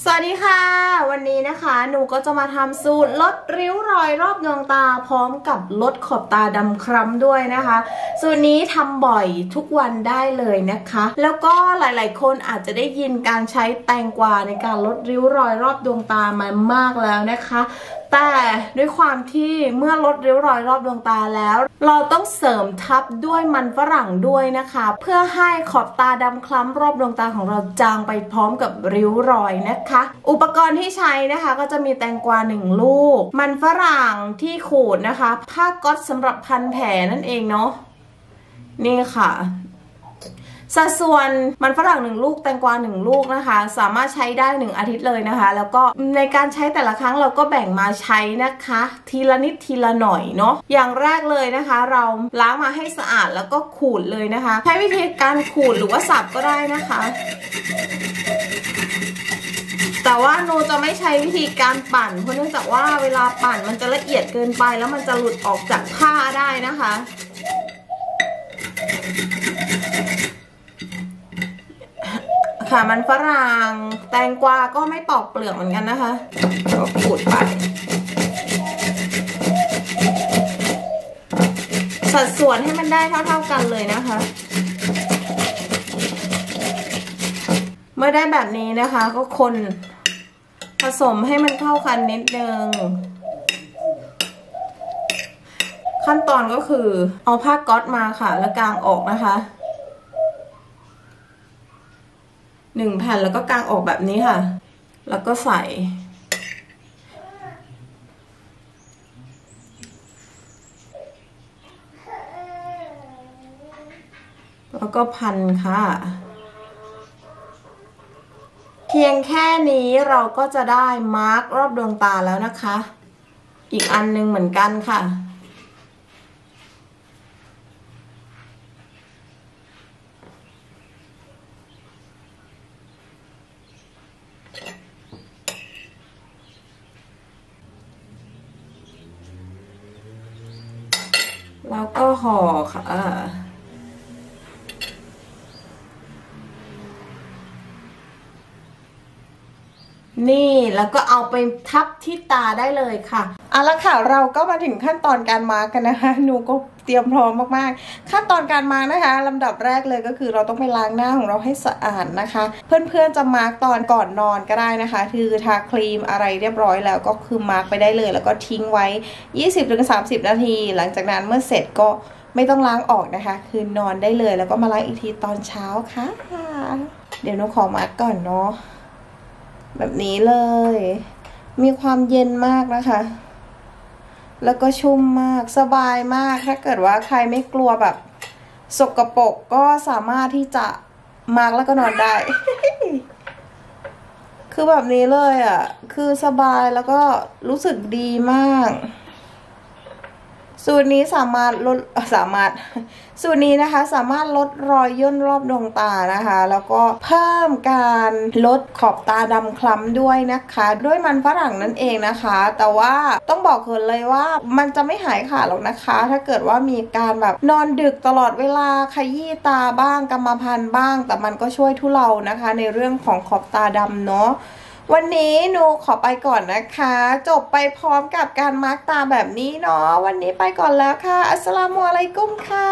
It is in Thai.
สวัสดีค่ะ วันนี้นะคะหนูก็จะมาทำสูตรลดริ้วรอยรอบดวงตา พร้อมกับลดขอบตาดำคล้ำด้วยนะคะ สูตรนี้ทำบ่อยทุกวันได้เลยนะคะ แล้วก็หลายๆ คนอาจจะได้ยินการใช้แตงกวาในการลดริ้วรอยรอบดวงตามามากแล้วนะคะ แต่ด้วยความที่เมื่อลดริ้วรอยรอบดวงตาแล้ว เราต้องเสริมทับด้วยมันฝรั่งด้วยนะคะ เพื่อให้ขอบตาดำคล้ำรอบดวงตาของเราจางไปพร้อมกับริ้วรอยนะคะ อุปกรณ์ที่ใช้นะคะก็จะมีแตงกวาหนึ่งลูก มันฝรั่งที่ขูดนะคะ ผ้าก๊อตสำหรับพันแผลนั่นเองเนาะนี่ค่ะ สัดส่วนมันฝรั่งหนึ่งลูกแตงกวาหนึ่งลูกนะคะ สามารถใช้ได้หนึ่งอาทิตย์เลยนะคะ แล้วก็ในการใช้แต่ละครั้งเราก็แบ่งมาใช้นะคะ ทีละนิดทีละหน่อยเนาะอย่างแรกเลยนะคะ เราล้างมาให้สะอาดแล้วก็ขูดเลยนะคะ ใช้วิธีการขูดหรือว่าสับก็ได้นะคะ แต่ว่าโนจะไม่ใช้วิธีการปั่น เพราะเนื่องจากว่าเวลาปั่นมันจะละเอียดเกินไป แล้วมันจะหลุดออกจากผ้าได้นะคะ ค่ะมันฝรั่งแตงกวาก็ไม่ปอกเปลือกเหมือนกันนะคะก็ขูดไป สัดส่วนให้มันได้เท่า ๆกันเลยนะคะ เมื่อได้แบบนี้นะคะ ก็คนผสมให้มันเข้ากันนิดนึงขั้นตอนก็คือเอาผ้าก๊อตมาค่ะ แล้วกางออกนะคะ หนึ่งแผ่นแล้วก็กางออกแบบนี้ค่ะ แล้วก็ใส่แล้วก็พันค่ะ เพียงแค่นี้เราก็จะได้มาร์กรอบดวงตาแล้วนะคะ อีกอันหนึ่งเหมือนกันค่ะ แล้วก็ห่อค่ะนี่แล้วก็เอาไปทับที่ตาได้เลยค่ะ เอาละค่ะเราก็มาถึงขั้นตอนการมาร์กกันนะคะหนูก็เตรียมพร้อมมากๆ ขั้นตอนการมาร์กนะคะลำดับแรกเลยก็คือเราต้องไปล้างหน้าของเราให้สะอาดนะคะ เพื่อนๆจะมาร์กตอนก่อนนอนก็ได้นะคะ คือทาครีมอะไรเรียบร้อยแล้วก็คือมาร์กไปได้เลย แล้วก็ทิ้งไว้ 20-30 นาที หลังจากนั้นเมื่อเสร็จก็ไม่ต้องล้างออกนะคะ คือนอนได้เลยแล้วก็มาล้างอีกทีตอนเช้าค่ะ เดี๋ยวหนูขอมาร์กก่อนเนาะแบบนี้เลย มีความเย็นมากนะคะ แล้วก็ชุ่มมากสบายมากถ้าเกิดว่าใครไม่กลัวแบบ สกรปรกก็สามารถที่จะมาร์กแล้วก็นอนได้ คือแบบนี้เลยอะ คือสบายแล้วก็รู้สึกดีมาก สูตรนี้สามารถลดสามารถสูตรนี้นะคะสามารถลดรอยย่นรอบดวงตานะคะ แล้วก็เพิ่มการลดขอบตาดำคล้ำด้วยนะคะ ด้วยมันฝรั่งนั่นเองนะคะ แต่ว่าต้องบอกคนเลยว่ามันจะไม่หายขาดหรอกนะคะ ถ้าเกิดว่ามีการแบบนอนดึกตลอดเวลาขยี้ตาบ้างกรรมพันธุ์บ้าง แต่มันก็ช่วยทุเลานะคะ ในเรื่องของขอบตาดำเนาะ วันนี้หนูขอไปก่อนนะคะ จบไปพร้อมกับการมาร์กตาแบบนี้เนาะวันนี้ไปก่อนแล้วค่ะ อัสสลามุอะลัยกุมค่ะ